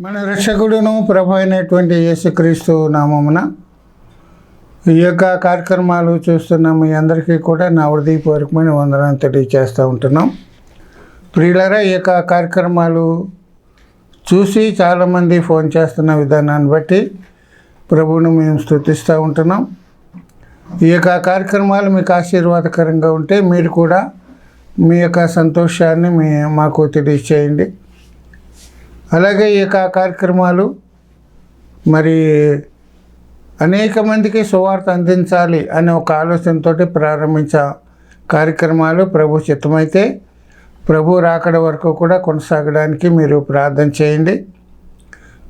మన రక్షకుడును ప్రభు అయినటువంటి యేసుక్రీస్తు నామమున ఈ యొక్క కార్యక్రమాలు చూస్తున్న మీ అందరికీ కూడా నా హృదయపూర్వకమైన వందనాలు తెలియజేస్తూ ఉంటున్నాం. ప్రియులరా ఈ యొక్క కార్యక్రమాలు చూసి చాలామంది ఫోన్ చేస్తున్న విధానాన్ని బట్టి ప్రభువును మేము స్థుతిస్తూ ఉంటున్నాం. ఈ యొక్క కార్యక్రమాలు మీకు ఆశీర్వాదకరంగా ఉంటే మీరు కూడా మీ యొక్క సంతోషాన్ని మీ మాకు తెలియచేయండి. అలాగే ఈ యొక్క కార్యక్రమాలు మరి అనేక మందికి సువార్త అందించాలి అనే ఒక ఆలోచనతో ప్రారంభించా కార్యక్రమాలు ప్రభు చిత్తమైతే ప్రభు రాకడ వరకు కూడా కొనసాగడానికి మీరు ప్రార్థన చేయండి.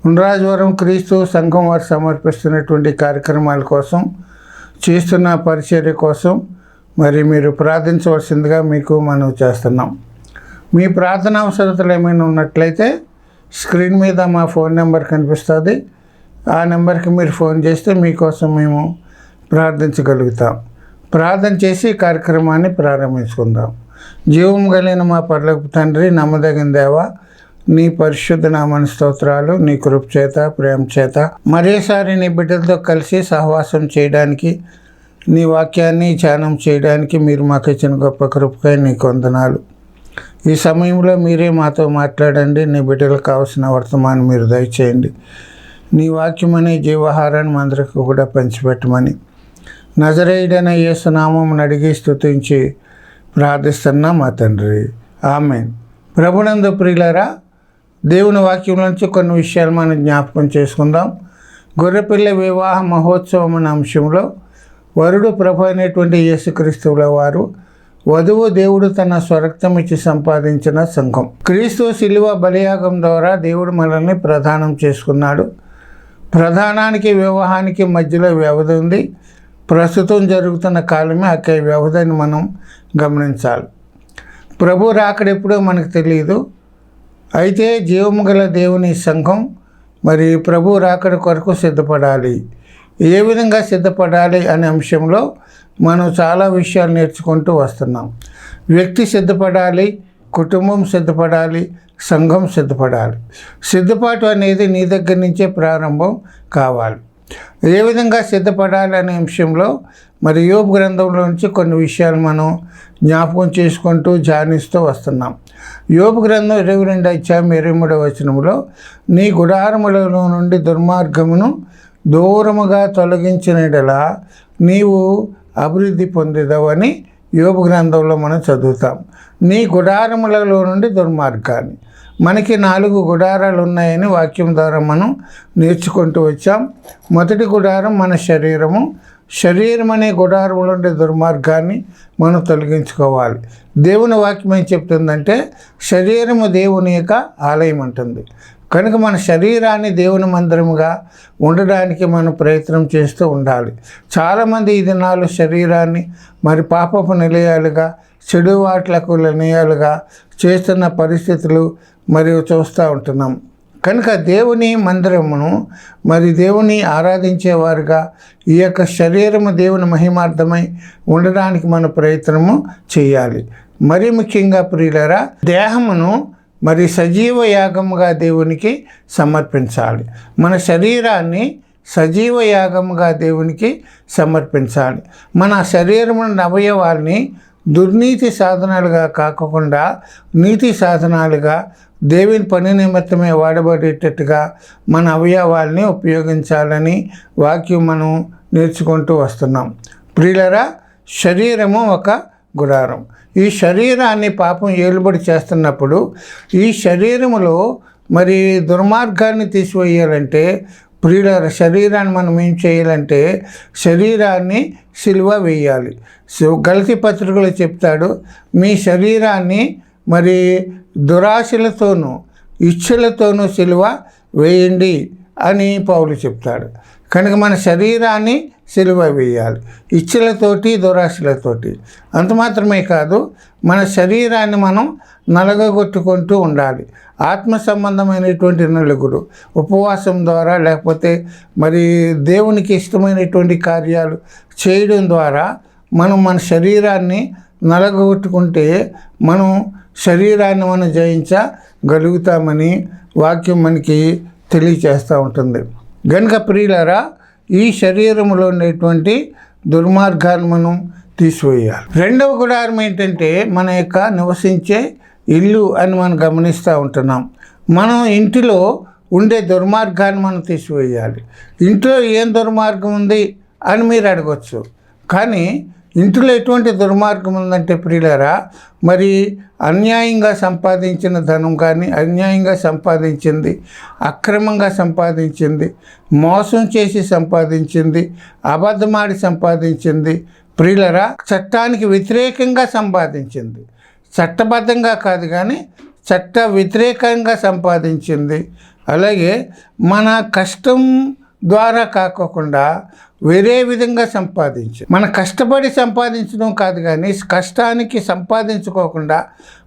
ఉండరాజవరం క్రీస్తు సంఘం వారు సమర్పిస్తున్నటువంటి కార్యక్రమాల కోసం చేస్తున్న పరిచర్య కోసం మరి మీరు ప్రార్థించవలసిందిగా మీకు మనవి చేస్తున్నాం. మీ ప్రార్థన అవసరతలు ఏమైనా ఉన్నట్లయితే స్క్రీన్ మీద మా ఫోన్ నెంబర్ కనిపిస్తుంది. ఆ నెంబర్కి మీరు ఫోన్ చేస్తే మీకోసం మేము ప్రార్థించగలుగుతాం. ప్రార్థన చేసి కార్యక్రమాన్ని ప్రారంభించుకుందాం. జీవం కలిగిన మా పర్లకు తండ్రి నమ్మదగిన దేవా నీ పరిశుద్ధ నామని స్తోత్రాలు నీ కృప చేత ప్రేమ చేత మరోసారి నీ బిడ్డలతో కలిసి సహవాసం చేయడానికి నీ వాక్యాన్ని ధ్యానం చేయడానికి మీరు మాకు ఇచ్చిన గొప్ప కృపకై నీకు వందనాలు. ఈ సమయంలో మీరే మాతో మాట్లాడండి నీ బిడ్డలకు కావాల్సిన వర్తమానం మీరు దయచేయండి. నీ వాక్యం అనే మందరికి కూడా పంచిపెట్టమని. నజరేయుడైన యేసునామం అడిగి స్థుతించి ప్రార్థిస్తున్నా మా తండ్రి. ఆమె ప్రభునందు ప్రియులరా దేవుని వాక్యం నుంచి కొన్ని విషయాలు మనం జ్ఞాపకం చేసుకుందాం. గొర్రెపిల్ల వివాహ మహోత్సవం అనే అంశంలో వరుడు ప్రభు అనేటువంటి యేసుక్రీస్తువుల వారు వధువు దేవుడు తన స్వరక్తం ఇచ్చి సంపాదించిన సంఘం. క్రీస్తు శిలువ బలియాగం ద్వారా దేవుడు మనల్ని ప్రదానం చేసుకున్నాడు. ప్రధానానికి వివాహానికి మధ్యలో వ్యవధి ఉంది. ప్రస్తుతం జరుగుతున్న కాలమే అక్కడ వ్యవధిని మనం గమనించాలి. ప్రభు రాకడెప్పుడో మనకు తెలియదు అయితే జీవము గల దేవుని సంఘం మరి ప్రభు రాకడ కొరకు సిద్ధపడాలి. ఏ విధంగా సిద్ధపడాలి అనే అంశంలో మనం చాలా విషయాలు నేర్చుకుంటూ వస్తున్నాం. వ్యక్తి సిద్ధపడాలి కుటుంబం సిద్ధపడాలి సంఘం సిద్ధపడాలి. సిద్ధపాటు అనేది నీ దగ్గర నుంచే ప్రారంభం కావాలి. ఏ విధంగా సిద్ధపడాలి అనే అంశంలో మరి యోగ గ్రంథంలో నుంచి కొన్ని విషయాలు మనం జ్ఞాపకం చేసుకుంటూ ధ్యానిస్తూ వస్తున్నాం. యోగ గ్రంథం ఇరవై రెండు అధ్యాయం ఇరవై మూడవ వచనంలో నీ గుడారములలో నుండి దుర్మార్గమును దూరముగా తొలగించినడలా నీవు అభివృద్ధి పొందేదవని యోగ గ్రంథంలో మనం చదువుతాం. నీ గుడారములలో నుండి దుర్మార్గాన్ని మనకి నాలుగు గుడారాలు ఉన్నాయని వాక్యం ద్వారా మనం నేర్చుకుంటూ వచ్చాం. మొదటి గుడారం మన శరీరము. శరీరం అనే గుడారంలో ఉండే దుర్మార్గాన్ని మనం తొలగించుకోవాలి. దేవుని వాక్యం ఏం చెప్తుందంటే శరీరము దేవుని యొక్క ఆలయం అంటుంది. కనుక మన శరీరాన్ని దేవుని మందిరముగా ఉండడానికి మనం ప్రయత్నం చేస్తూ ఉండాలి. చాలామంది ఈ దినాలు శరీరాన్ని మరి పాపపు నిలయాలుగా చెడు వాట్లకు నిలయాలుగా చేస్తున్న పరిస్థితులు మరియు చూస్తూ ఉంటున్నాం. కనుక దేవుని మందిరమును మరి దేవుని ఆరాధించేవారుగా ఈ యొక్క శరీరము దేవుని మహిమార్థమై ఉండడానికి మన ప్రయత్నము చేయాలి. మరి ముఖ్యంగా ప్రియులరా దేహమును మరి సజీవ యాగముగా దేవునికి సమర్పించాలి. మన శరీరాన్ని సజీవ యాగముగా దేవునికి సమర్పించాలి. మన శరీరమున అవయవాల్ని దుర్నీతి సాధనాలుగా కాకుండా నీతి సాధనాలుగా దేవుని పని నిమిత్తమే వాడబడేటట్టుగా మన అవయవాల్ని ఉపయోగించాలని వాక్యం మనం నేర్చుకుంటూ వస్తున్నాం. ప్రియులరా శరీరము ఒక గుడారం. ఈ శరీరాన్ని పాపం ఏలుబడి చేస్తున్నప్పుడు ఈ శరీరములో మరి దుర్మార్గాన్ని తీసివేయాలంటే ప్రియుల శరీరాన్ని మనం ఏం చేయాలంటే శరీరాన్ని సిలువ వేయాలి. సో గలతి పత్రికలో చెప్తాడు మీ శరీరాన్ని మరి దురాశలతోనూ ఇచ్ఛలతోనూ సిలువ వేయండి అని పౌలు చెప్తాడు. కనుక మన శరీరాన్ని సిలువ వేయాలి. ఇచ్చలతోటి దురాశలతోటి. అంత మాత్రమే కాదు మన శరీరాన్ని మనం నలగగొట్టుకుంటూ ఉండాలి. ఆత్మ సంబంధమైనటువంటి నలుగురు ఉపవాసం ద్వారా లేకపోతే మరి దేవునికి ఇష్టమైనటువంటి కార్యాలు చేయడం ద్వారా మనం మన శరీరాన్ని నలగొట్టుకుంటే మనం శరీరాన్ని మనం జయించగలుగుతామని వాక్యం మనకి తెలియచేస్తూ ఉంటుంది. గనుక ప్రియులరా ఈ శరీరంలో ఉండేటువంటి దుర్మార్గాన్ని మనం తీసివేయాలి. రెండవ గుడారం ఏంటంటే మన యొక్క నివసించే ఇల్లు అని మనం గమనిస్తూ ఉంటున్నాం. మనం ఇంటిలో ఉండే దుర్మార్గాన్ని మనం తీసివేయాలి. ఇంట్లో ఏం దుర్మార్గం ఉంది అని మీరు అడగచ్చు. కానీ ఇంట్లో ఎటువంటి దుర్మార్గం ఉందంటే ప్రియులరా మరి అన్యాయంగా సంపాదించిన ధనం కానీ అన్యాయంగా సంపాదించింది అక్రమంగా సంపాదించింది మోసం చేసి సంపాదించింది అబద్ధమాడి సంపాదించింది ప్రియులరా చట్టానికి వ్యతిరేకంగా సంపాదించింది. చట్టబద్ధంగా కాదు కానీ చట్ట వ్యతిరేకంగా సంపాదించింది. అలాగే మన కష్టం ద్వారా కాకోకుండా వేరే విధంగా సంపాదించి. మన కష్టపడి సంపాదించడం కాదు కానీ కష్టానికి సంపాదించుకోకుండా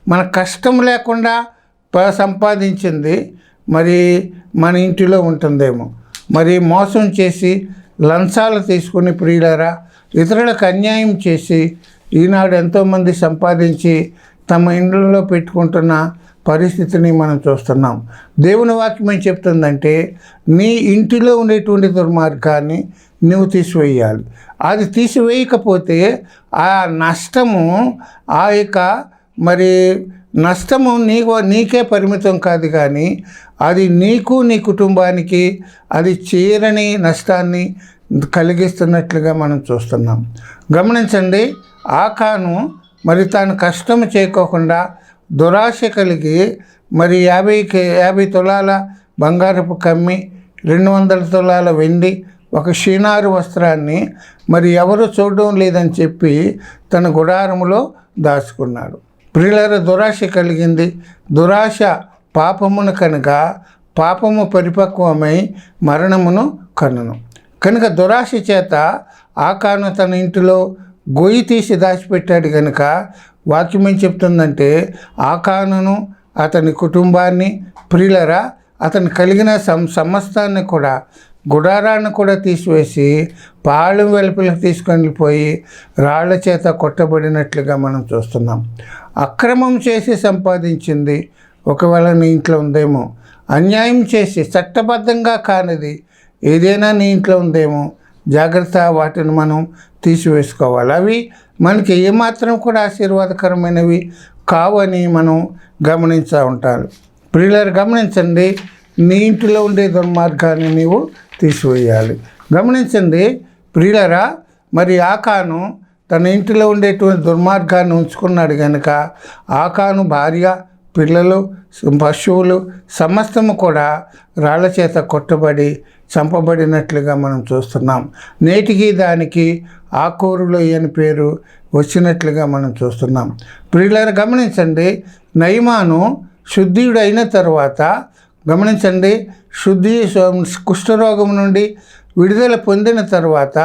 మన కష్టం లేకుండా సంపాదించింది మరి మన ఇంటిలో ఉంటుందేమో. మరి మోసం చేసి లంచాలు తీసుకుని ప్రియులరా ఇతరులకు అన్యాయం చేసి ఈనాడు ఎంతోమంది సంపాదించి తమ ఇండ్లలో పెట్టుకుంటున్న పరిస్థితిని మనం చూస్తున్నాం. దేవుని వాక్యం ఏం చెప్తుందంటే నీ ఇంటిలో ఉండేటువంటి దుర్మార్గాన్ని నువ్వు తీసివేయాలి. అది తీసివేయకపోతే ఆ నష్టము ఆ యొక్క మరి నష్టము నీకు నీకే పరిమితం కాదు కానీ అది నీకు నీ కుటుంబానికి అది చేరని నష్టాన్ని కలిగిస్తున్నట్లుగా మనం చూస్తున్నాం. గమనించండి ఆకాను మరి తాను కష్టం చేయకోకుండా దురాశ కలిగి మరి యాభై యాభై తులాల బంగారపు కమ్మి రెండు వందల తులాల వెండి ఒక షీనారు వస్త్రాన్ని మరి ఎవరు చూడడం లేదని చెప్పి తన గుడారములో దాచుకున్నాడు. ప్రియులర దురాశ కలిగింది. దురాశ పాపమును కనుక పాపము పరిపక్వమై మరణమును కనును. కనుక దురాశ చేత ఆకాను తన ఇంటిలో గొయ్యి తీసి దాచిపెట్టాడు కనుక వాక్యం ఏం చెప్తుందంటే ఆకానును అతని కుటుంబాన్ని ప్రియులరా అతను కలిగిన సం సమస్తాన్ని కూడా గుడారాన్ని కూడా తీసివేసి పాళెం వెలుపులకు తీసుకొని పోయి రాళ్ళ చేత కొట్టబడినట్లుగా మనం చూస్తున్నాం. అక్రమం చేసి సంపాదించింది ఒకవేళ నీ ఇంట్లో ఉందేమో. అన్యాయం చేసి చట్టబద్ధంగా కానిది ఏదైనా నీ ఇంట్లో ఉందేమో. జాగ్రత్త వాటిని మనం తీసివేసుకోవాలి. అవి మనకి ఏమాత్రం కూడా ఆశీర్వాదకరమైనవి కావని మనం గమనించా ఉంటారు. ప్రియులారు గమనించండి నీ ఇంటిలో ఉండే దుర్మార్గాన్ని నీవు తీసివేయాలి. గమనించండి ప్రియులరా మరి ఆకాను తన ఇంటిలో ఉండేటువంటి దుర్మార్గాన్ని ఉంచుకున్నాడు కనుక ఆకాను భార్య పిల్లలు పశువులు సమస్తము కూడా రాళ్ళ చేత కొట్టబడి చంపబడినట్లుగా మనం చూస్తున్నాం. నేటికి దానికి ఆకూరులో అని పేరు వచ్చినట్లుగా మనం చూస్తున్నాం. ప్రియులను గమనించండి నయమాను శుద్ధుడైన తర్వాత గమనించండి శుద్ధి కుష్ఠరోగం నుండి విడుదల పొందిన తర్వాత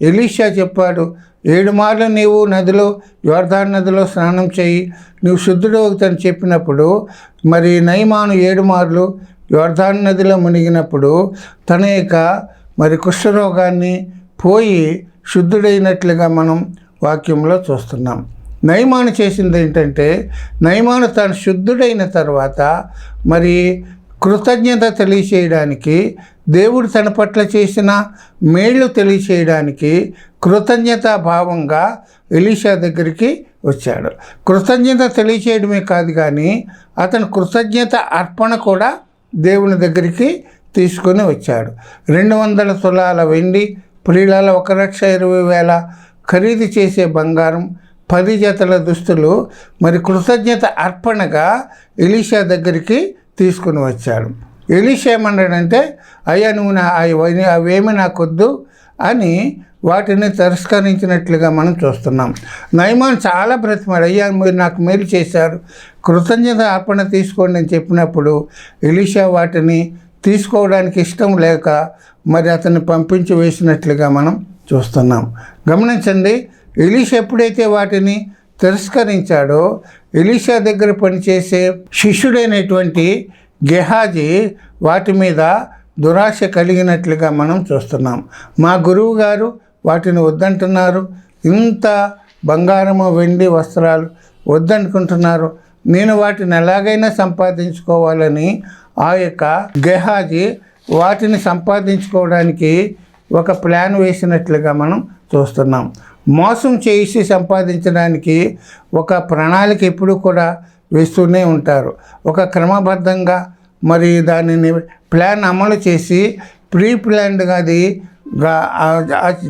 ఎలీషా చెప్పాడు ఏడు మార్లు నీవు నదిలో యోర్ధాన్ నదిలో స్నానం చేయి నువ్వు శుద్ధుడు అవుతాని చెప్పినప్పుడు మరి నయమాను ఏడు మార్లు యోర్ధాన్ నదిలో మునిగినప్పుడు తన యొక్క మరి కుష్ఠరోగాన్ని పోయి శుద్ధుడైనట్లుగా మనం వాక్యంలో చూస్తున్నాం. నయమాను చేసింది ఏంటంటే నయమాను తాను శుద్ధుడైన తర్వాత మరి కృతజ్ఞత తెలియచేయడానికి దేవుడు తన పట్ల చేసిన మేళ్ళు తెలియచేయడానికి కృతజ్ఞత భావంగా ఎలీషా దగ్గరికి వచ్చాడు. కృతజ్ఞత తెలియచేయడమే కాదు కానీ అతను కృతజ్ఞత అర్పణ కూడా దేవుని దగ్గరికి తీసుకొని వచ్చాడు. రెండు వందల తులాల వెండి ప్రియుల ఒక లక్ష ఇరవై వేల ఖరీదు చేసే బంగారం పది జతల దుస్తులు మరి కృతజ్ఞత అర్పణగా ఎలీషా దగ్గరికి తీసుకుని వచ్చాడు. ఎలీషా ఏమన్నాడంటే అయ్యా నువ్వు నా అవి- అవేమి నాకొద్దు అని వాటిని తిరస్కరించినట్లుగా మనం చూస్తున్నాం. నయమాన్ చాలా బ్రతిమాడు. అయ్యా మీరు నాకు మేలు చేశారు. కృతజ్ఞత అర్పణ తీసుకోండి అని చెప్పినప్పుడు ఎలీషా వాటిని తీసుకోవడానికి ఇష్టం లేక మరి అతన్ని పంపించి వేసినట్లుగా మనం చూస్తున్నాం. గమనించండి ఇలీష ఎప్పుడైతే వాటిని తిరస్కరించాడో ఇలీషా దగ్గర పనిచేసే శిష్యుడైనటువంటి గెహాజీ వాటి మీద దురాశ కలిగినట్లుగా మనం చూస్తున్నాం. మా గురువు గారు వాటిని వద్దంటున్నారు. ఇంత బంగారము వెండి వస్త్రాలు వద్దనుకుంటున్నారు. నేను వాటిని ఎలాగైనా సంపాదించుకోవాలని ఆ యొక్క గెహాజీ వాటిని సంపాదించుకోవడానికి ఒక ప్లాన్ వేసినట్లుగా మనం చూస్తున్నాం. మోసం చేసి సంపాదించడానికి ఒక ప్రణాళిక ఎప్పుడు కూడా వేస్తూనే ఉంటారు. ఒక క్రమబద్ధంగా మరి దానిని ప్లాన్ అమలు చేసి ప్రీ ప్లాన్డ్గా అది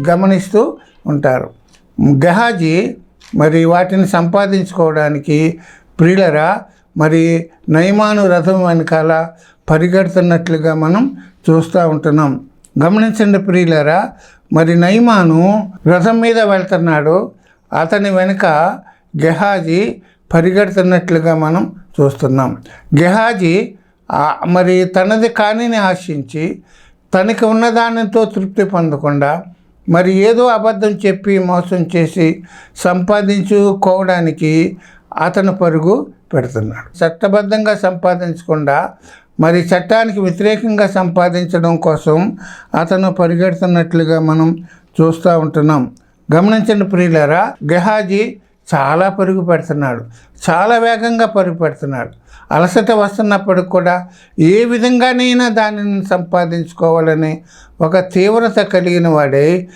గమనిస్తూ ఉంటారు. గహాజీ మరి వాటిని సంపాదించుకోవడానికి ప్రియులరా? మరి నయమాను రథం వెనకాల పరిగెడుతున్నట్లుగా మనం చూస్తూ ఉంటున్నాం. గమనించండి ప్రియులరా మరి నయమాను రథం మీద వెళ్తున్నాడు. అతని వెనుక గెహాజీ పరిగెడుతున్నట్లుగా మనం చూస్తున్నాం. గెహాజీ మరి తనది కానిని ఆశించి తనకి ఉన్నదానితో తృప్తి పొందకుండా మరి ఏదో అబద్ధం చెప్పి మోసం చేసి సంపాదించుకోవడానికి అతను పరుగు పెడుతున్నాడు. చట్టబద్ధంగా సంపాదించకుండా మరి చట్టానికి వ్యతిరేకంగా సంపాదించడం కోసం అతను పరిగెడుతున్నట్లుగా మనం చూస్తూ ఉంటున్నాం. గమనించండి ప్రియులరా గెహాజీ చాలా పరుగు పెడుతున్నాడు. చాలా వేగంగా పరుగు పెడుతున్నాడు. అలసట వస్తున్నప్పుడు కూడా ఏ విధంగానైనా దానిని సంపాదించుకోవాలని ఒక తీవ్రత కలిగిన వాడే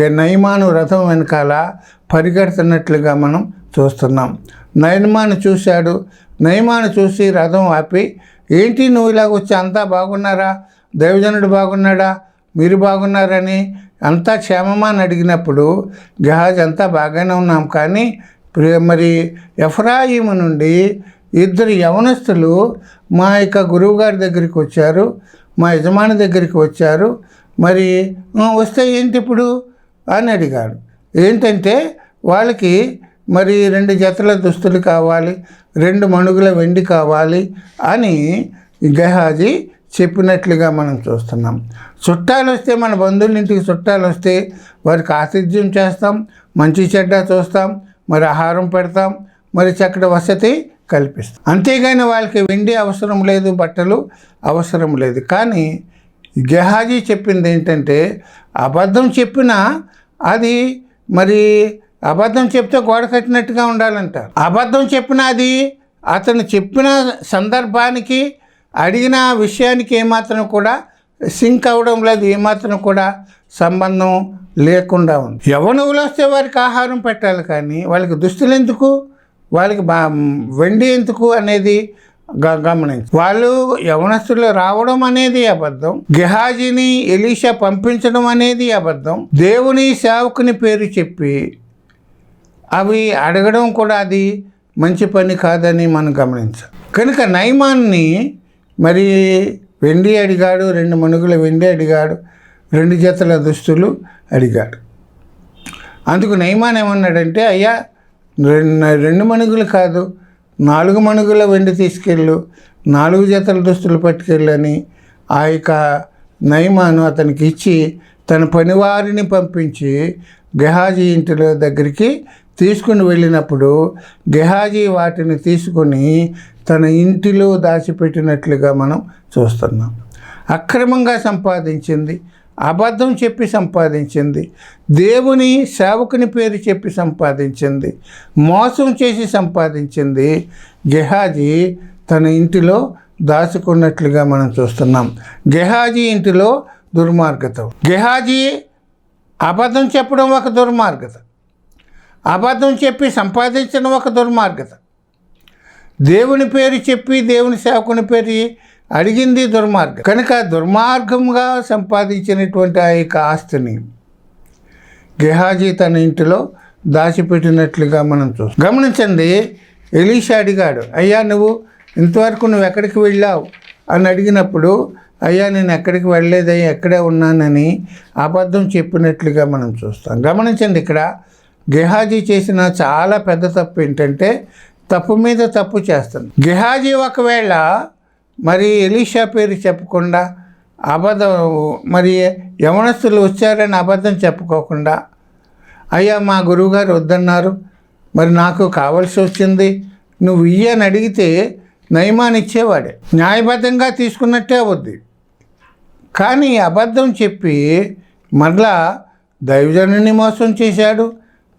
గ- నయమాను రథం వెనకాల పరిగెడుతున్నట్లుగా మనం చూస్తున్నాం. నయమాను చూశాడు. నయమాను చూసి రథం ఆపి ఏంటి నువ్వు ఇలాగ వచ్చి అంతా బాగున్నారా? దైవజనుడు బాగున్నాడా? మీరు బాగున్నారని అంతా క్షేమమా? అని అడిగినప్పుడు గహాజ్ అంతా బాగానే ఉన్నాం. కానీ మరి ఎఫ్రాయిము నుండి ఇద్దరు యవనస్తులు మా యొక్క గురువుగారి దగ్గరికి వచ్చారు మా యజమాని దగ్గరికి వచ్చారు. మరి వస్తే ఏంటి ఇప్పుడు? అని అడిగాడు. ఏంటంటే వాళ్ళకి మరి రెండు జతల దుస్తులు కావాలి రెండు మణుగుల వెండి కావాలి అని గెహాజీ చెప్పినట్లుగా మనం చూస్తున్నాం. చుట్టాలు వస్తే మన బంధువుల ఇంటికి చుట్టాలు వస్తే వారికి ఆతిథ్యం చేస్తాం మంచి చెడ్డ చూస్తాం మరి ఆహారం పెడతాం మరి చక్కటి వసతి కల్పిస్తాం అంతేగాని వాళ్ళకి వెండి అవసరం లేదు బట్టలు అవసరం లేదు. కానీ గెహాజీ చెప్పింది ఏంటంటే అబద్ధం చెప్పినా అది మరి అబద్ధం చెప్తే గోడ కట్టినట్టుగా ఉండాలంట అబద్ధం చెప్పినా అది అతను చెప్పిన సందర్భానికి అడిగిన విషయానికి ఏమాత్రం కూడా సింక్ అవ్వడం లేదు ఏమాత్రం కూడా సంబంధం లేకుండా ఉంది. యవనవులు వస్తే వారికి ఆహారం పెట్టాలి కానీ వాళ్ళకి దుస్తులు ఎందుకు? వాళ్ళకి బా వెండి ఎందుకు అనేది గమనించి. వాళ్ళు యవనస్తులు రావడం అనేది అబద్ధం. గెహాజీని ఎలీషా పంపించడం అనేది అబద్ధం. దేవుని సేవకుని పేరు చెప్పి అవి అడగడం కూడా అది మంచి పని కాదని మనం గమనించాలి. కనుక నైమాన్ని మరి వెండి అడిగాడు రెండు మణుగుల వెండి అడిగాడు రెండు జతల దుస్తులు అడిగాడు. అందుకు నైమాన్ ఏమన్నాడంటే అయ్యా రెండు రెండు మణుగులు కాదు నాలుగు మణుగుల వెండి తీసుకెళ్ళు నాలుగు జతల దుస్తులు పట్టుకెళ్ళని ఆ యొక్క నయమాను అతనికి ఇచ్చి తన పనివారిని పంపించి గెహాజీ ఇంటిలో దగ్గరికి తీసుకుని వెళ్ళినప్పుడు గెహాజీ వాటిని తీసుకొని తన ఇంటిలో దాచిపెట్టినట్లుగా మనం చూస్తున్నాం. అక్రమంగా సంపాదించింది అబద్ధం చెప్పి సంపాదించింది. దేవుని సేవకుని పేరు చెప్పి సంపాదించింది. మోసం చేసి సంపాదించింది. గెహాజీ తన ఇంటిలో దాచుకున్నట్లుగా మనం చూస్తున్నాం. గెహాజీ ఇంటిలో దుర్మార్గత. గెహాజీ అబద్ధం చెప్పడం ఒక దుర్మార్గత. అబద్ధం చెప్పి సంపాదించడం ఒక దుర్మార్గత. దేవుని పేరు చెప్పి దేవుని సేవకుని పేరు అడిగింది దుర్మార్గం. కనుక దుర్మార్గంగా సంపాదించినటువంటి ఆ యొక్క ఆస్తిని గెహాజీ తన ఇంటిలో దాచిపెట్టినట్లుగా మనం చూస్తాం. గమనించండి ఎలీషా అడిగాడు అయ్యా నువ్వు ఇంతవరకు నువ్వు ఎక్కడికి వెళ్ళావు? అని అడిగినప్పుడు అయ్యా నేను ఎక్కడికి వెళ్ళలేదయ్యా ఎక్కడే ఉన్నానని అబద్ధం చెప్పినట్లుగా మనం చూస్తాం. గమనించండి ఇక్కడ గెహాజీ చేసిన చాలా పెద్ద తప్పు ఏంటంటే తప్పు మీద తప్పు చేస్తుంది. గెహాజీ ఒకవేళ మరి ఎలీషా పేరు చెప్పకుండా అబద్ధం మరి యవనస్తులు వచ్చారని అబద్ధం చెప్పుకోకుండా అయ్యా మా గురువుగారు వద్దన్నారు మరి నాకు కావాల్సి వచ్చింది నువ్వు ఇయ్యని అడిగితే నయమాన్ని ఇచ్చేవాడే. న్యాయబద్ధంగా తీసుకున్నట్టే అవుద్ది. కానీ అబద్ధం చెప్పి మరలా దైవజనుని మోసం చేశాడు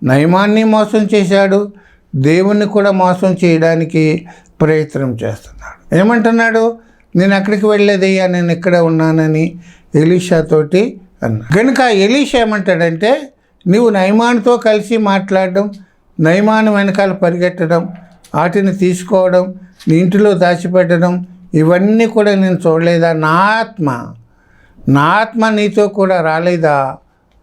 నయమాన్ని మోసం చేశాడు దేవుణ్ణి కూడా మోసం చేయడానికి ప్రయత్నం చేస్తున్నాడు. ఏమంటున్నాడు? నేను అక్కడికి వెళ్ళేదయ్యా నేను ఇక్కడ ఉన్నానని ఎలీషాతోటి అన్నా కనుక ఎలీషా ఏమంటాడంటే నువ్వు నయమాన్తో కలిసి మాట్లాడడం నయమాను వెనకాల పరిగెట్టడం వాటిని తీసుకోవడం నీ ఇంటిలో దాచిపెట్టడం ఇవన్నీ కూడా నేను చూడలేదా? నా ఆత్మ నా ఆత్మ నీతో కూడా రాలేదా?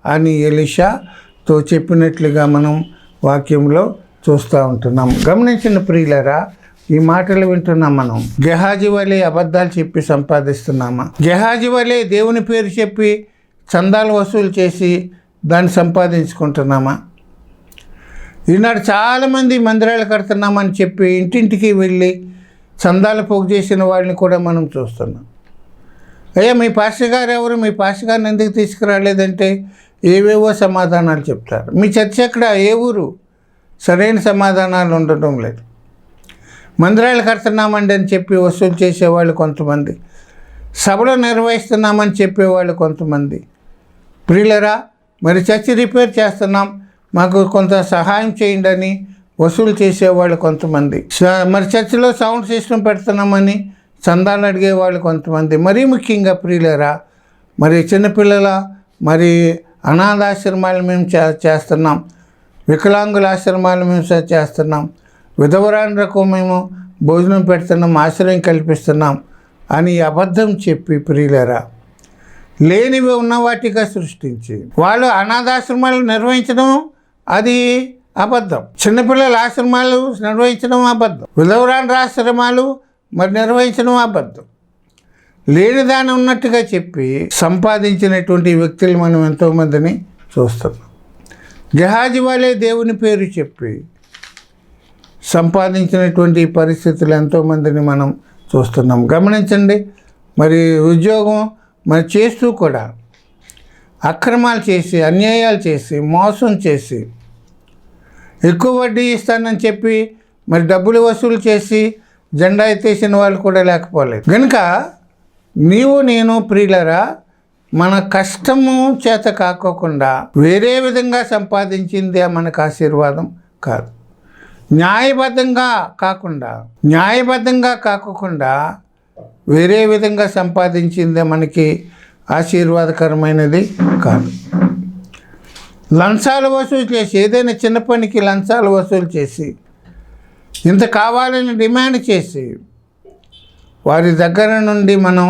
అని ఎలిషాతో చెప్పినట్లుగా మనం వాక్యంలో చూస్తూ ఉంటున్నాం. గమనించిన ప్రియులరా ఈ మాటలు వింటున్నాం మనం. గెహాజీ వలె అబద్ధాలు చెప్పి సంపాదిస్తున్నామా? గెహాజీ వలె దేవుని పేరు చెప్పి చందాలు వసూలు చేసి దాన్ని సంపాదించుకుంటున్నామా? ఈనాడు చాలామంది మందిరాలు కడుతున్నామని చెప్పి ఇంటింటికి వెళ్ళి చందాలు పోగు చేసిన వాళ్ళని కూడా మనం చూస్తున్నాం. అయ్యా మీ పాస్టర్ గారు ఎవరు? మీ పాస్టర్ గారిని ఎందుకు తీసుకురాలేదంటే ఏవేవో సమాధానాలు చెప్తారు. మీ చర్చ ఎక్కడ? ఏ ఊరు? సరైన సమాధానాలు ఉండటం లేదు. మందిరాలు కడుతున్నామండి అని చెప్పి వసూలు చేసేవాళ్ళు కొంతమంది. సభలు నిర్వహిస్తున్నామని చెప్పేవాళ్ళు కొంతమంది. ప్రియులరా మరి చర్చి రిపేర్ చేస్తున్నాం. మాకు కొంత సహాయం చేయండి అని వసూలు చేసేవాళ్ళు కొంతమంది. మరి చర్చిలో సౌండ్ సిస్టమ్ పెడుతున్నామని చందాలు అడిగేవాళ్ళు కొంతమంది. మరీ ముఖ్యంగా ప్రియులరా మరి చిన్నపిల్లల మరి అనాథాశ్రమాలు మేము చే చేస్తున్నాం. వికలాంగుల ఆశ్రమాలు మేము చేస్తున్నాం. విధవరాండ్రకు మేము భోజనం పెడుతున్నాం ఆశ్రయం కల్పిస్తున్నాం అని అబద్ధం చెప్పి ప్రియులరా లేనివి ఉన్న వాటిగా సృష్టించి వాళ్ళు అనాథాశ్రమాలు నిర్వహించడం అది అబద్ధం. చిన్నపిల్లల ఆశ్రమాలు నిర్వహించడం అబద్ధం. విధవరాండ్ర ఆశ్రమాలు మరి నిర్వహించడం అబద్ధం. లేని దాని ఉన్నట్టుగా చెప్పి సంపాదించినటువంటి వ్యక్తులు మనం ఎంతోమందిని చూస్తున్నాం. జహాజీ వాళ్ళే దేవుని పేరు చెప్పి సంపాదించినటువంటి పరిస్థితులు ఎంతోమందిని మనం చూస్తున్నాం. గమనించండి మరి ఉద్యోగం మరి చేస్తూ కూడా అక్రమాలు చేసి అన్యాయాలు చేసి మోసం చేసి ఎక్కువ వడ్డీ ఇస్తానని చెప్పి మరి డబ్బులు వసూలు చేసి జెండా ఎత్తేసిన వాళ్ళు కూడా లేకపోలేదు. కనుక నీవు నేను ప్రియులరా మన కష్టము చేత కాకోకుండా వేరే విధంగా సంపాదించిందే మనకు ఆశీర్వాదం కాదు. న్యాయబద్ధంగా కాకుండా న్యాయబద్ధంగా కాకుండా వేరే విధంగా సంపాదించిందే మనకి ఆశీర్వాదకరమైనది కాదు. లంచాలు వసూలు చేసి ఏదైనా చిన్న పనికి లంచాలు వసూలు చేసి ఇంత కావాలని డిమాండ్ చేసి వారి దగ్గర నుండి మనం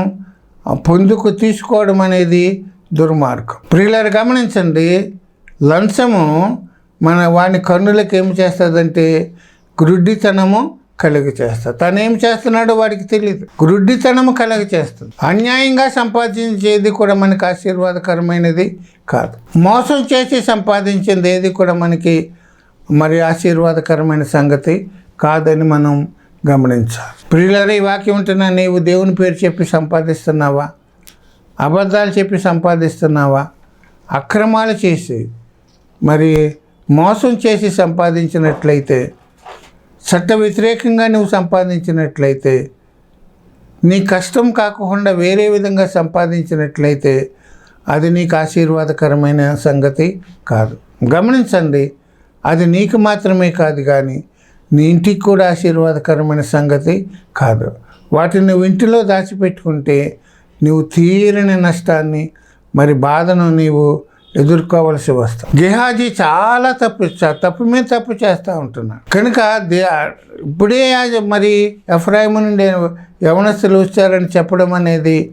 పొందుకు తీసుకోవడం అనేది దుర్మార్గం. ప్రియులారు గమనించండి లంచము మన వాని కన్నులకు ఏం చేస్తుందంటే గ్రుడ్డితనము కలుగ చేస్తుంది తను ఏం చేస్తున్నాడో వాడికి తెలియదు గ్రుడ్డితనము కలుగ చేస్తుంది. అన్యాయంగా సంపాదించేది కూడా మనకి ఆశీర్వాదకరమైనది కాదు. మోసం చేసి సంపాదించింది ఏది కూడా మనకి మరి ఆశీర్వాదకరమైన సంగతి కాదని మనం గమనించాలి. ప్రియులారా ఈ వాక్యం ఉంటున్నా నీవు దేవుని పేరు చెప్పి సంపాదిస్తున్నావా? అబద్ధాలు చెప్పి సంపాదిస్తున్నావా? అక్రమాలు చేసి మరి మోసం చేసి సంపాదించినట్లయితే చట్ట వ్యతిరేకంగా నువ్వు సంపాదించినట్లయితే నీ కష్టం కాకుండా వేరే విధంగా సంపాదించినట్లయితే అది నీకు ఆశీర్వాదకరమైన సంగతి కాదు. గమనించండి అది నీకు మాత్రమే కాదు కానీ నీ ఇంటికి కూడా ఆశీర్వాదకరమైన సంగతి కాదు. వాటిని నువ్వు ఇంటిలో దాచిపెట్టుకుంటే నీవు తీరని నష్టాన్ని మరి బాధను నీవు ఎదుర్కోవలసి వస్తావు గిహాజీ చాలా తప్పు తప్పు మీద తప్పు చేస్తూ ఉంటున్నాడు కనుక ఇప్పుడే మరి ఎఫ్రాయిము నుండి యవనస్తులు వచ్చారని చెప్పడం అనేది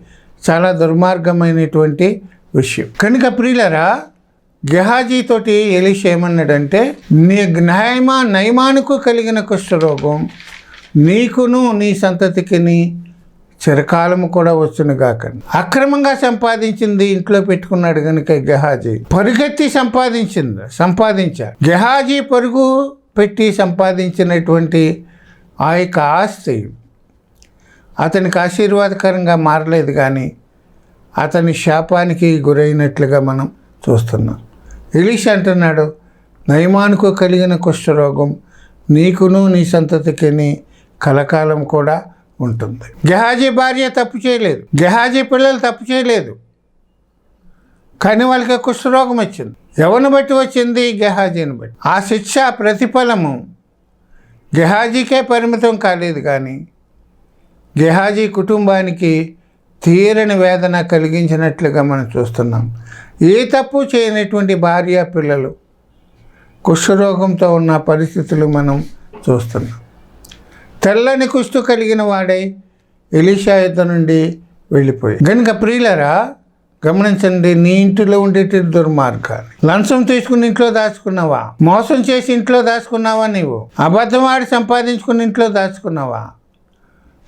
చాలా దుర్మార్గమైనటువంటి విషయం. కనుక ప్రియులరా గెహాజీతోటి ఎలిష్ ఏమన్నాడంటే నీ న్యాయమా నయమానుకు కలిగిన కుష్ఠరోగం నీకును నీ సంతతికిని చిరకాలము కూడా వచ్చును గాక. అక్రమంగా సంపాదించింది ఇంట్లో పెట్టుకున్నాడు కనుక గెహాజీ పరుగెత్తి సంపాదించింది సంపాదించాడు గెహాజీ పరుగు పెట్టి సంపాదించినటువంటి ఆ యొక్క ఆస్తి అతనికి ఆశీర్వాదకరంగా మారలేదు కానీ అతని శాపానికి గురైనట్లుగా మనం చూస్తున్నాం. ఎలీష అంటున్నాడు నయమానుకు కలిగిన కుష్ఠరోగం నీకును నీ సంతతికిని కలకాలం కూడా ఉంటుంది. గెహాజీ భార్య తప్పు చేయలేదు. గెహాజీ పిల్లలు తప్పు చేయలేదు. కానీ వాళ్ళకి కుష్ఠరోగం వచ్చింది. ఎవరిని బట్టి వచ్చింది? గెహాజీని బట్టి. ఆ శిక్ష ప్రతిఫలము గెహాజీకే పరిమితం కాలేదు కానీ గెహాజీ కుటుంబానికి తీరని వేదన కలిగించినట్లుగా మనం చూస్తున్నాం. ఏ తప్పు చేయనటువంటి భార్య పిల్లలు కుష్ఠరోగంతో ఉన్న పరిస్థితులు మనం చూస్తున్నాం. తెల్లని కుష్టు కలిగిన వాడై ఎలిషా యుద్ధ నుండి వెళ్ళిపోయి కనుక ప్రియులరా గమనించండి నీ ఇంటిలో ఉండేటి దుర్మార్గాన్ని లంచం తీసుకుని ఇంట్లో దాచుకున్నావా? మోసం చేసి ఇంట్లో దాచుకున్నావా నీవు? అబద్ధం ఆడి సంపాదించుకుని ఇంట్లో దాచుకున్నావా?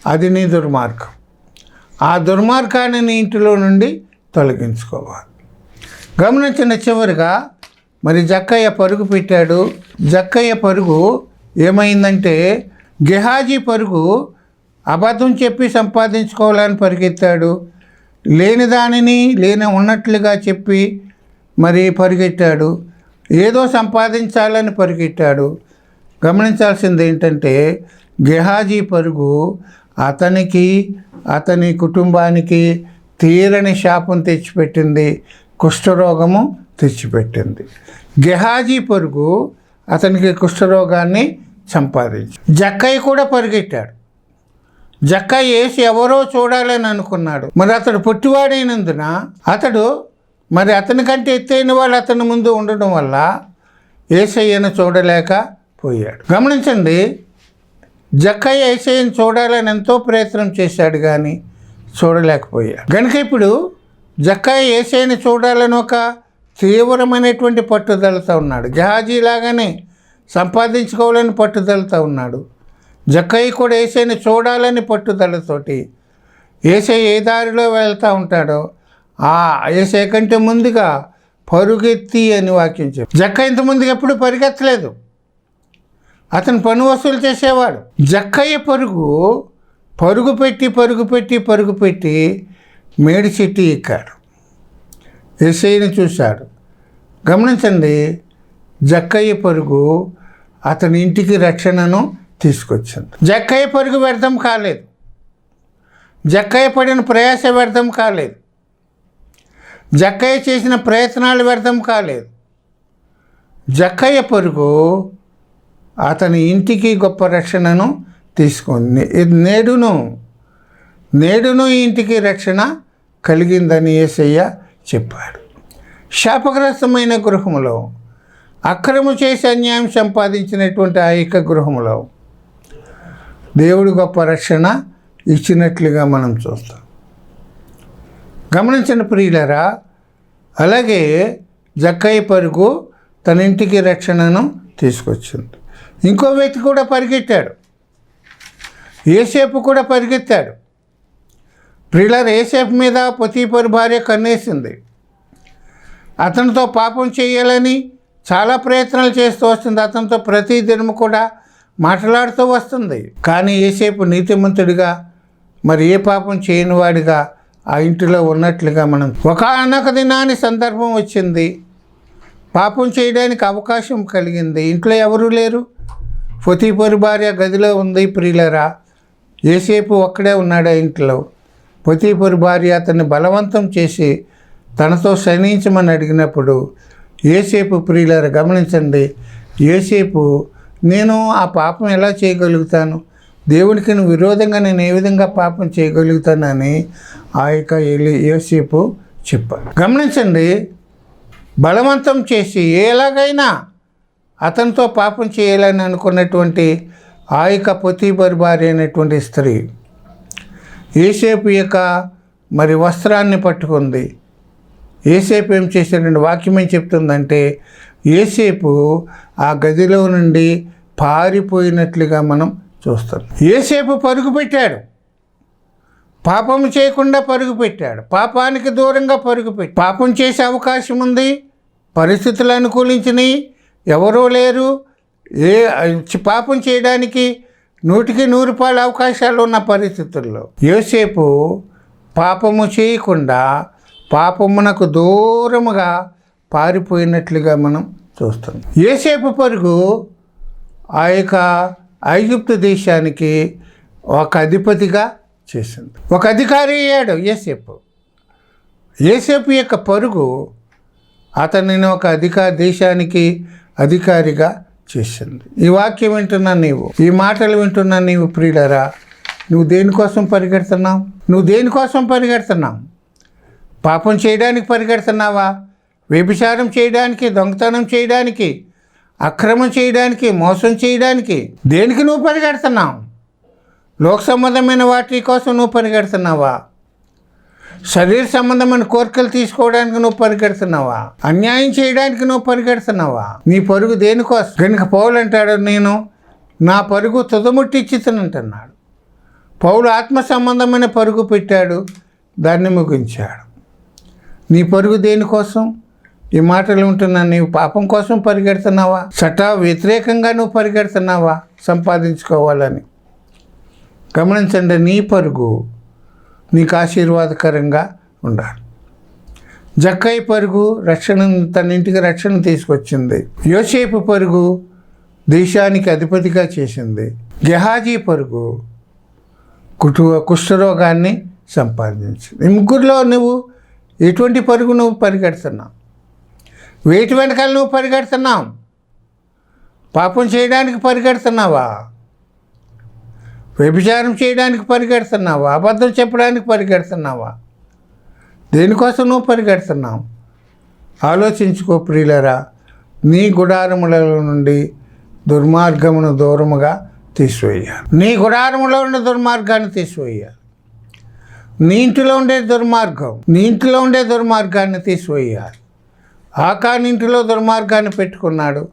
అది నీ దుర్మార్గం. ఆ దుర్మార్గాన్ని నీ ఇంటిలో నుండి తొలగించుకోవాలి. గమనించిన చివరిగా మరి జక్కయ్య పరుగు పెట్టాడు. జక్కయ్య పరుగు ఏమైందంటే గెహాజీ పరుగు అబద్ధం చెప్పి సంపాదించుకోవాలని పరిగెత్తాడు. లేని దానిని లేని ఉన్నట్లుగా చెప్పి మరి పరిగెట్టాడు ఏదో సంపాదించాలని పరిగెట్టాడు గమనించాల్సింది ఏంటంటే గెహాజీ పరుగు అతనికి అతని కుటుంబానికి తీరని శాపం తెచ్చిపెట్టింది కుష్ఠరోగము తెచ్చిపెట్టింది. గెహాజీ పరుగు అతనికి కుష్ఠరోగాన్ని సంపాదించి జక్కయ్య కూడా పరిగెట్టాడు. జక్కయ్య వేసి ఎవరో చూడాలని అనుకున్నాడు. మరి అతడు పుట్టివాడైనందున అతడు మరి అతని కంటే ఎత్తైన వాళ్ళు అతని ముందు ఉండడం వల్ల ఏసయ్యను చూడలేక పోయాడు. గమనించండి జక్కయ్య ఏసయ్యను చూడాలని ఎంతో ప్రయత్నం చేశాడు కానీ చూడలేకపోయాడు. కనుక ఇప్పుడు జక్కయ్య ఏసైని చూడాలని ఒక తీవ్రమైనటువంటి పట్టుదలతో ఉన్నాడు. జహాజీ లాగానే సంపాదించుకోవాలని పట్టుదలతో ఉన్నాడు. జక్కయ్య కూడా ఏసైని చూడాలని పట్టుదలతోటి ఏసై ఏ దారిలో వెళ్తూ ఉంటాడో ఆ ఏసై కంటే ముందుగా పరుగెత్తి అని వాక్యం చెప్పి జక్క ఇంత ముందుగా ఎప్పుడు పరిగెత్తలేదు. అతను పన్ను వసూలు చేసేవాడు. జక్కయ్య పరుగు పరుగు పెట్టి పరుగు పెట్టి పరుగు పెట్టి మేడి చెట్టు ఎక్కాడు. ఎస్ఐని చూశాడు. గమనించండి జక్కయ్య పరుగు అతని ఇంటికి రక్షణను తీసుకొచ్చింది. జక్కయ్య పరుగు వ్యర్థం కాలేదు. జక్కయ్య పడిన ప్రయాస వ్యర్థం కాలేదు. జక్కయ్య చేసిన ప్రయత్నాలు వ్యర్థం కాలేదు. జక్కయ్య పరుగు అతని ఇంటికి గొప్ప రక్షణను తీసుకుంది. నేడును నేడును ఇంటికి రక్షణ కలిగిందని యేసయ్య చెప్పాడు. శాపగ్రస్తమైన గృహములో అక్రము చేసి అన్యాయం సంపాదించినటువంటి ఆ యొక్క గృహములో దేవుడు గొప్ప రక్షణ ఇచ్చినట్లుగా మనం చూస్తాం. గమనించిన ప్రియులరా అలాగే జక్కయ్య పరుగు తన ఇంటికి రక్షణను తీసుకొచ్చింది. ఇంకో వ్యక్తి కూడా పరిగెత్తాడు. ఏసేపు కూడా పరిగెత్తాడు. ప్రియులర్ ఏసేపు మీద పొతీపరి భార్య కన్నేసింది. అతనితో పాపం చేయాలని చాలా ప్రయత్నాలు చేస్తూ వస్తుంది. అతనితో ప్రతి దినము కూడా మాట్లాడుతూ వస్తుంది. కానీ ఏసేపు నీతిమంతుడిగా మరి ఏ పాపం చేయని వాడిగా ఆ ఇంటిలో ఉన్నట్లుగా మనం ఒకనొక దినాని సందర్భం వచ్చింది. పాపం చేయడానికి అవకాశం కలిగింది. ఇంట్లో ఎవరూ లేరు. పొతీపరి భార్య గదిలో ఉంది ప్రియులరా. ఏసేపు ఒక్కడే ఉన్నాడు ఇంట్లో? పొతిపరి భార్య అతన్ని బలవంతం చేసి తనతో శనించమని అడిగినప్పుడు ఏసేపు ప్రియులరా గమనించండి. ఏసేపు నేను ఆ పాపం ఎలా చేయగలుగుతాను? దేవుడికి నువ్వు విరోధంగా నేను ఏ విధంగా పాపం చేయగలుగుతానని ఆ యొక్క ఏసేపు చెప్పాను గమనించండి బలవంతం చేసి ఎలాగైనా అతనితో పాపం చేయాలని అనుకున్నటువంటి ఆ యొక్క పొతీబరి భార్య అయినటువంటి స్త్రీ ఏసేపు యొక్క మరి వస్త్రాన్ని పట్టుకుంది. ఏసేపు ఏం చేశాడంటే వాక్యం ఏం చెప్తుందంటే ఏసేపు ఆ గదిలో నుండి పారిపోయినట్లుగా మనం చూస్తాం. ఏసేపు పరుగు పెట్టాడు. పాపం చేయకుండా పరుగు పెట్టాడు. పాపానికి దూరంగా పరుగు పెట్టి పాపం చేసే అవకాశం ఉంది. పరిస్థితులు అనుకూలించినాయి. ఎవరూ లేరు. ఏ పాపం చేయడానికి నూటికి నూరు రూపాయల అవకాశాలు ఉన్న పరిస్థితుల్లో యోసేపు పాపము చేయకుండా పాపమునకు దూరముగా పారిపోయినట్లుగా మనం చూస్తున్నాం. ఏసేపు పరుగు ఆ యొక్క ఐగుప్తు దేశానికి ఒక అధిపతిగా చేసింది. ఒక అధికారి అయ్యాడు ఏసేపు ఏసేపు యొక్క పరుగు అతనిని ఒక అధిక దేశానికి అధికారిగా చేసింది. ఈ వాక్యం వింటున్నా నీవు ఈ మాటలు వింటున్నా నీవు ప్రియులరా నువ్వు దేనికోసం పరిగెడుతున్నావు? నువ్వు దేనికోసం పరిగెడుతున్నావు? పాపం చేయడానికి పరిగెడుతున్నావా? వ్యభిచారం చేయడానికి దొంగతనం చేయడానికి అక్రమం చేయడానికి మోసం చేయడానికి దేనికి నువ్వు పరిగెడుతున్నావు? లోక్ సంబంధమైన వాటి కోసం నువ్వు పరిగెడుతున్నావా? శరీర సంబంధమైన కోరికలు తీసుకోవడానికి నువ్వు పరిగెడుతున్నావా? అన్యాయం చేయడానికి నువ్వు పరిగెడుతున్నావా? నీ పరుగు దేనికోసం? కనుక పౌలు అంటాడు నేను నా పరుగు తుదముట్టిచ్చితనంటున్నాడు పౌలు ఆత్మ సంబంధమైన పరుగు పెట్టాడు దాన్ని ముగించాడు. నీ పరుగు దేనికోసం? ఈ మాటలు ఉంటున్నా నీవు పాపం కోసం పరిగెడుతున్నావా? చట్టా వ్యతిరేకంగా నువ్వు పరిగెడుతున్నావా? సంపాదించుకోవాలని. గమనించండి నీ పరుగు నీకు ఆశీర్వాదకరంగా ఉండాలి. జక్కయ్య పరుగు రక్షణ తన ఇంటికి రక్షణ తీసుకొచ్చింది. యోసేపు పరుగు దేశానికి అధిపతిగా చేసింది. గెహాజీ పరుగు కుటు కుష్ఠరోగాన్ని సంపాదించింది. ఈ ముగ్గురులో నువ్వు ఎటువంటి పరుగు నువ్వు పరిగెడుతున్నావు? వేటి వెనకాల నువ్వు పరిగెడుతున్నావు? పాపం చేయడానికి పరిగెడుతున్నావా? వ్యభిచారం చేయడానికి పరిగెడుతున్నావా? అబద్ధం చెప్పడానికి పరిగెడుతున్నావా? దేనికోసం నువ్వు పరిగెడుతున్నావు? ఆలోచించుకో ప్రియులరా. నీ గుడారములలో నుండి దుర్మార్గమును దూరముగా తీసివేయాలి. నీ గుడారములో ఉండే దుర్మార్గాన్ని తీసివేయాలి. నీ ఇంటిలో ఉండే దుర్మార్గం నీ ఇంటిలో ఉండే దుర్మార్గాన్ని తీసివేయాలి. ఆకానింటిలో దుర్మార్గాన్ని పెట్టుకున్నాడు.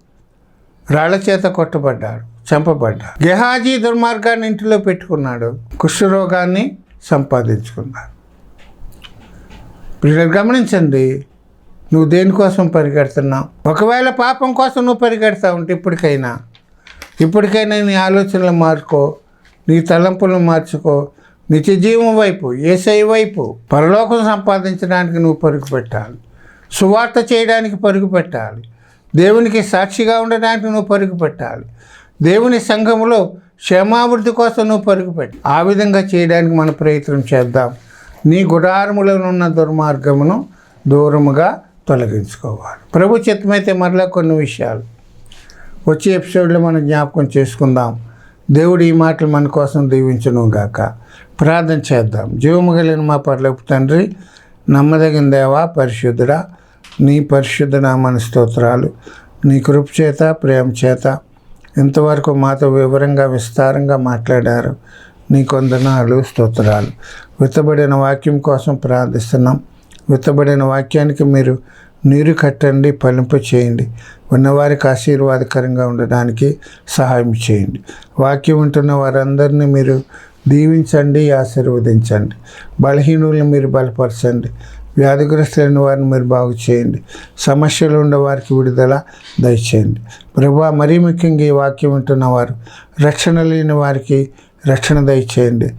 రాళ్ళ చేత కొట్టబడ్డాడు. చంపబడ్డాడు గెహాజీ దుర్మార్గాన్ని ఇంటిలో పెట్టుకున్నాడు. కుష్ఠరోగాన్ని సంపాదించుకున్నాడు. ఇప్పుడు గమనించండి నువ్వు దేనికోసం పరిగెడుతున్నావు? ఒకవేళ పాపం కోసం నువ్వు పరిగెడతా ఉంటే ఇప్పటికైనా. ఇప్పటికైనా నీ ఆలోచనలు మార్చుకో నీ తలంపులను మార్చుకో. నిత్య జీవం వైపు ఏసై వైపు పరలోకం సంపాదించడానికి నువ్వు పరుగు పెట్టాలి. సువార్త చేయడానికి పరుగు పెట్టాలి. దేవునికి సాక్షిగా ఉండడానికి నువ్వు పరుగు పెట్టాలి. దేవుని సంఘములో క్షేమాభివృద్ధి కోసం నువ్వు పరుగుపెట్టి ఆ విధంగా చేయడానికి మన ప్రయత్నం చేద్దాం. నీ గుడారములనున్న దుర్మార్గమును దూరముగా తొలగించుకోవాలి. ప్రభు చిత్తమైతే మరలా కొన్ని విషయాలు వచ్చే ఎపిసోడ్లో మనం జ్ఞాపకం చేసుకుందాం. దేవుడు ఈ మాటలు మన కోసం దీవించను గాక ప్రార్థన చేద్దాం. జీవము కలిగిన మా పర్లోపు తండ్రి నమ్మదగిన దేవా పరిశుద్ధుడా నీ పరిశుద్ధ నామని స్తోత్రాలు. నీ కృప చేత ప్రేమ చేత ఇంతవరకు మాతో వివరంగా విస్తారంగా మాట్లాడారు. నీ కొందనాలు స్తోత్రాలు. విత్తబడిన వాక్యం కోసం ప్రార్థిస్తున్నాం. విత్తబడిన వాక్యానికి మీరు నీరు కట్టండి పలింపు చేయండి. ఉన్నవారికి ఆశీర్వాదకరంగా ఉండడానికి సహాయం చేయండి. వాక్యం ఉంటున్న వారందరినీ మీరు దీవించండి ఆశీర్వదించండి. బలహీనులను మీరు బలపరచండి. వ్యాధిగ్రస్తులైన వారిని మీరు బాగు చేయండి. సమస్యలు ఉన్న వారికి విడుదల దయచేయండి. ప్రభా మరీ ముఖ్యంగా ఈ వాక్యం వింటున్న వారు రక్షణ లేని వారికి రక్షణ దయచేయండి.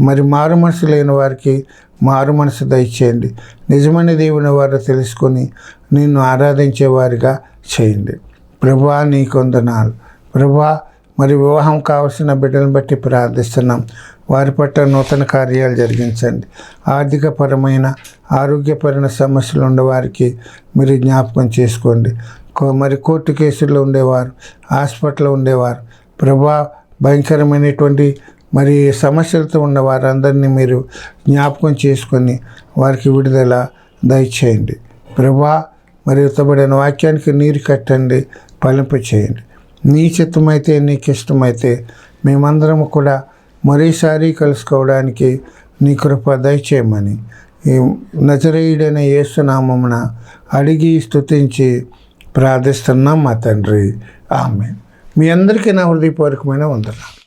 మరి మారు మనసు లేని వారికి మారు మనసు దయచేయండి. నిజమైన దేవుని వారు తెలుసుకొని నిన్ను ఆరాధించేవారిగా చేయండి. ప్రభా నీ కొందనాలు ప్రభా మరి వివాహం కావాల్సిన బిడ్డలను బట్టి ప్రార్థిస్తున్నాం. వారి పట్ల నూతన కార్యాలు జరిగించండి. ఆర్థికపరమైన ఆరోగ్యపరమైన సమస్యలు ఉండేవారికి మీరు జ్ఞాపకం చేసుకోండి. కో- మరి కోర్టు కేసుల్లో ఉండేవారు హాస్పిటల్లో ఉండేవారు ప్రభా భయంకరమైనటువంటి మరి సమస్యలతో ఉన్న వారందరినీ మీరు జ్ఞాపకం చేసుకొని వారికి విడుదల దయచేయండి. ప్రభా మరి ఉత్తబడిన వాక్యానికి నీరు కట్టండి పలింపు చేయండి నీ చిత్తమైతే నీకు ఇష్టమైతే మేమందరం కూడా మరీసారి కలుసుకోవడానికి నీ కృప దయచేయమని ఈ నజరేయుడైన యేసునామమున అడిగి స్థుతించి ప్రార్థిస్తున్నాం మా తండ్రి. ఆమె మీ అందరికీ నా హృదయపూర్వకమైన వందనాలు.